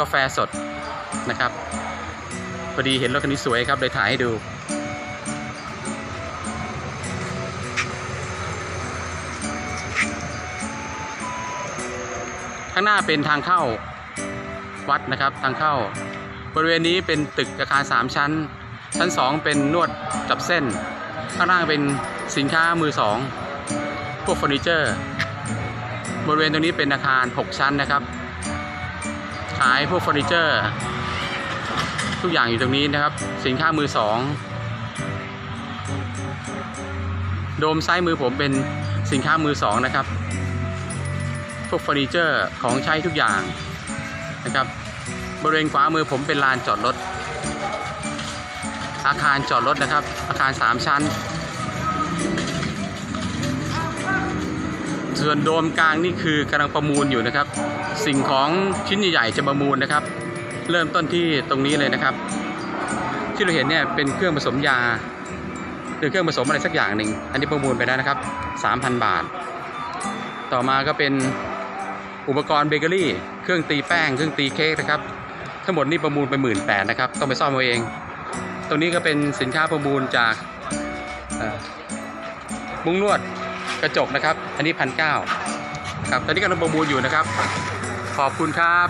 กาแฟสดนะครับพอดีเห็นรถคันนี้สวยครับเลยถ่ายให้ดู ข้างหน้าเป็นทางเข้าวัดนะครับทางเข้า บริเวณนี้เป็นตึกอาคาร 3 ชั้น ชั้น 2 เป็นนวดจับเส้น ข้างล่างเป็นสินค้ามือสองพวกเฟอร์นิเจอร์ บริเวณตรงนี้เป็นอาคาร 6 ชั้นนะครับ ขายพวกเฟอร์นิเจอร์ ทุกอย่างอยู่ตรงนี้นะครับ สินค้ามือสองโดมซ้ายมือผมเป็นสินค้ามือสองนะครับ พวกเฟอร์นิเจอร์ของใช้ทุกอย่างนะครับ บริเวณขวามือผมเป็นลานจอดรถ อาคารจอดรถนะครับ อาคาร 3 ชั้น ส่วนโดมกลางนี่คือกำลังประมูลอยู่นะครับ สิ่งของชิ้นใหญ่ๆจะประมูลนะครับ เริ่มต้นที่ตรงนี้เลยนะครับ ที่เราเห็นเนี่ยเป็นเครื่องผสมยา หรือเครื่องผสมอะไรสักอย่างหนึ่งอันนี้ประมูลไปแล้วนะครับ 3,000 บาท ต่อมาก็เป็นอุปกรณ์เบเกอรี่ เครื่องตีแป้ง เครื่องตีเค้กนะครับ ทั้งหมดนี่ประมูลไปหมื่นแปดนะครับ ต้องไปซ่อมเอาเอง ตรงนี้ก็เป็นสินค้าประมูลจากมุ้งนวด กระจกนะครับ อันนี้พันเก้าครับ ตอนนี้กำลังประมูลอยู่นะครับ ขอบคุณครับ